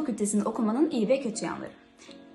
fakültesinde okumanın iyi ve kötü yanları.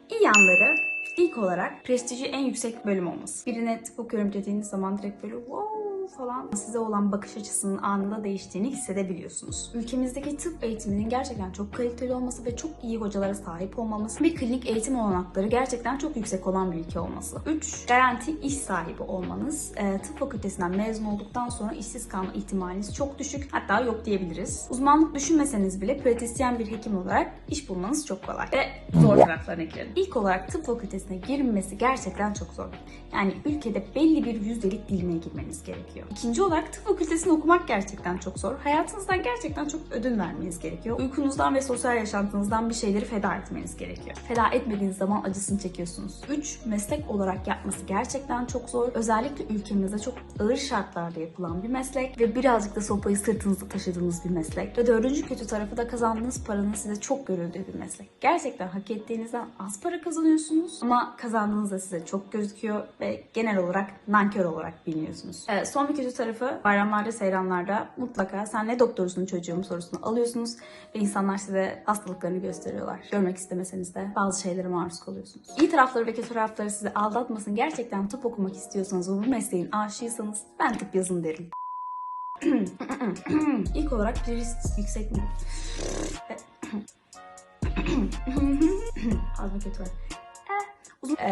İyi yanları ilk olarak prestiji en yüksek bölüm olması. Birine tıp okuyorum dediğiniz zaman direkt böyle wow falan size olan bakış açısının anında değiştiğini hissedebiliyorsunuz. Ülkemizdeki tıp eğitiminin gerçekten çok kaliteli olması ve çok iyi hocalara sahip olmaması ve klinik eğitim olanakları gerçekten çok yüksek olan bir ülke olması. 3. Garanti iş sahibi olmanız. Ee, tıp fakültesinden mezun olduktan sonra işsiz kalma ihtimaliniz çok düşük. Hatta yok diyebiliriz. Uzmanlık düşünmeseniz bile pratisyen bir hekim olarak iş bulmanız çok kolay. Ve zor taraflarına girelim. İlk olarak tıp fakültesine girilmesi gerçekten çok zor. Yani ülkede belli bir yüzdelik dilimeye girmeniz gerekiyor. İkinci olarak tıp fakültesini okumak gerçekten çok zor. Hayatınızdan gerçekten çok ödün vermeniz gerekiyor. Uykunuzdan ve sosyal yaşantınızdan bir şeyleri feda etmeniz gerekiyor. Feda etmediğiniz zaman acısını çekiyorsunuz. 3. Meslek olarak yapması gerçekten çok zor. Özellikle ülkemizde çok ağır şartlarda yapılan bir meslek ve birazcık da sopayı sırtınızda taşıdığınız bir meslek. Ve dördüncü kötü tarafı da kazandığınız paranın size çok görüldüğü bir meslek. Gerçekten hak ettiğinizden az para kazanıyorsunuz ama kazandığınız da size çok gözüküyor ve genel olarak nankör olarak biliniyorsunuz. Evet, son bir kötü tarafı bayramlarda, seyranlarda mutlaka sen ne doktorusun çocuğum sorusunu alıyorsunuz ve insanlar size hastalıklarını gösteriyorlar. Görmek istemeseniz de bazı şeylere maruz kalıyorsunuz. İyi tarafları ve kötü tarafları sizi aldatmasın. Gerçekten tıp okumak istiyorsanız ve bu mesleğin aşığıysanız ben tıp yazın derim. İlk olarak risk yüksek mi? Az mı kötü var? Eh, uzun- Ee,